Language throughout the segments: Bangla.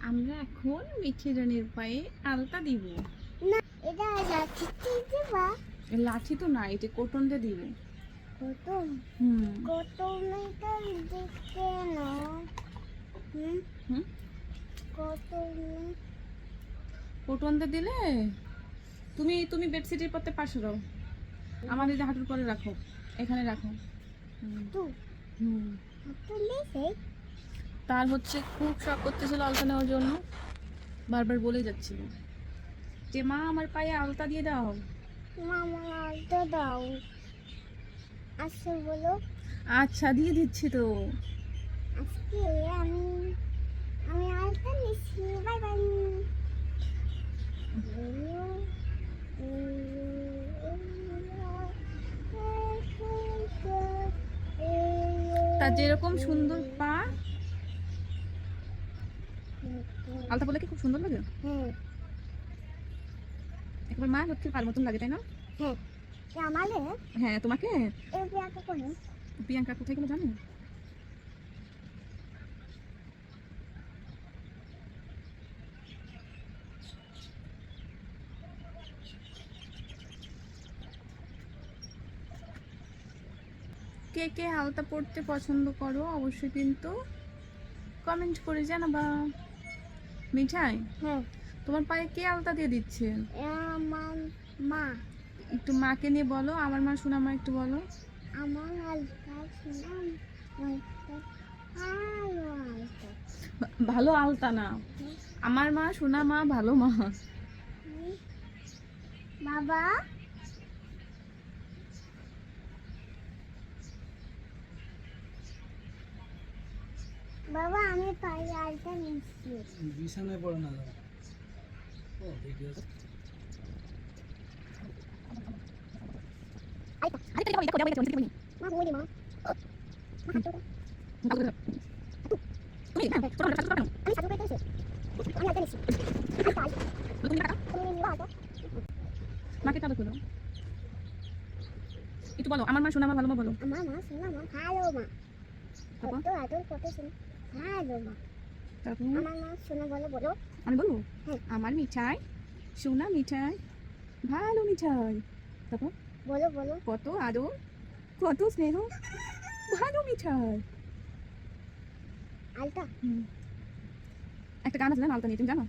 আমরা এখন মিঠি রানীর পায়ে আলতা দিব। না এটা দিবা। লাঠি তো না এটা কটন দিয়ে দিব। কতম হুম। কতমটা দিতে না। হুম? হুম? কতম কোটন দিয়ে দিলে? তুমি তুমি বেডশিটের পরতে পাশে আমার এই হাঁটুর পরে রাখো। এখানে রাখো। হুম, হুম তার হচ্ছে খুব শখ করতেছিল আলতা নেওয়ার জন্য। বারবার বলে যাচ্ছিল যে মা আমার পায়ে আলতা দিয়ে দাও। মামা আলটা দাও। আসো বলো। আচ্ছা দিয়ে দিচ্ছি তো। আজকে আমি আমি আলটা নিচ্ছি বাই বাই। তার যেরকম সুন্দর পা আলতা বলে কি খুব সুন্দর লাগে? হ্যাঁ একবার মা লক্ষ্মীর পার মতন লাগে তাই না? হ্যাঁ। আমালে? হ্যাঁ তোমাকে? প্রিয়াঙ্কা কোথায় গেলো জানো? কে কে আলতা পড়তে পছন্দ করো অবশ্যই কিন্তু কমেন্ট করে জানাবা। মিঠাই? হ্যাঁ তোমার পায়ে কে আলতা দিয়ে দিচ্ছে? আমার মা। একটু মাকে নিয়ে বলো আমার মা শোনা মা একটু বলো। আমার আলতা ভালো ভালো আলতা না। আমার মা শোনা মা ভালো মা। বাবা? বাবা আমি পায়ে আলটা নিচ্ছি। বিছানায় পড়ে না দাও ও দেখি মা বলি মা। তুমি ছোট ছোট ছোট আমি সাধু পেতেছি আমি আলটা নিচ্ছি। তুমি টাকা তুমি নিবা আলটা মাকে টাকা করো একটু বলো আমার মা শোনা মা ভালো মা বলো। আমার মা শোনা মা ভালো মা। কত আদর কত শোনা বলো। আমি বলব? হ্যাঁ। আমার মিঠাই সোনা মিঠাই ভালো মিঠাই। তারপর? বলো বলো। কত আদর কত স্নেহ ভালো মিঠাই। হুম। একটা গান আছে না আলতা নিয়ে তুমি জানো?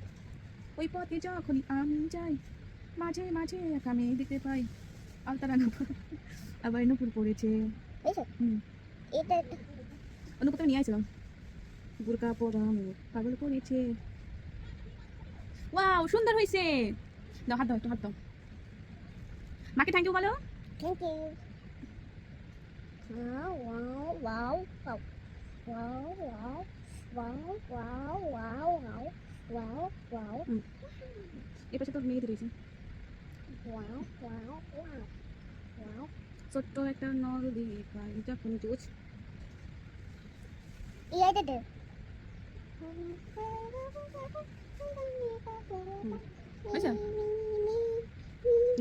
ওই পথে যখনই আমি যাই মাঝে মাঝে একা মেয়ে দেখতে পাই আলতা রাঙা আবার নুপুর পড়েছে। হুম। এটা নুপুর তো নিয়ে আসছিলাম বুরকা পরানো পাগল করেছে ওয়াও সুন্দর হয়েছে দাও হাত দাও একটু হাত দাও মাকে থ্যাংক ইউ বলো Thank you. Wow, wow, wow, wow. Wow, wow, wow, wow, wow, wow. Wow, wow, এ পাশে তো মেয়েদের রয়েছে wow, wow, wow. Wow. ছোট্ট একটা নদী পাই যখন জোছ?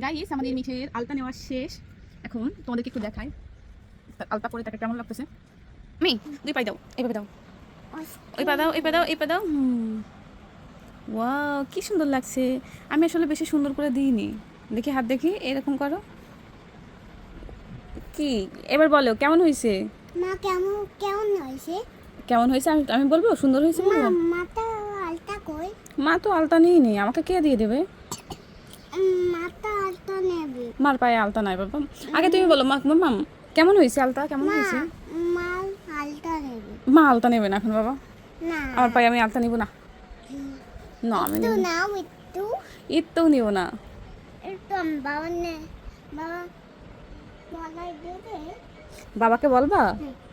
গাইস আমাদের মিঠের আলতা নেওয়া শেষ। এখন তোমাদেরকে একটু দেখাই। আলতা পরে তাকে কেমন লাগতেছে? মি দুই পাই দাও এইভাবে দাও। ওই পা দাও এই পা দাও এই পা দাও। ওয়াও কি সুন্দর লাগছে। আমি আসলে বেশি সুন্দর করে দিইনি। দেখি হাত দেখি, এরকম করো। কি? এবার বলো, কেমন হয়েছে? মা, কেমন কেমন হয়েছে? কেমন হয়েছে? আমি আমি বলব? সুন্দর হয়েছে মা বলব মা তো আলতা নিয়ে নেই। আমাকে কে দিয়ে দেবে? মার পায়ে আলতা নাই বাবা। আগে তুমি বলো মা মাম কেমন হয়েছে আলতা? কেমন হয়েছে? মা আলতা নেবে। না এখন বাবা। না। আমার পায়ে আমি আলতা নিব না। না আমি একটু নেব না। বাবাকে বলবা? হুম।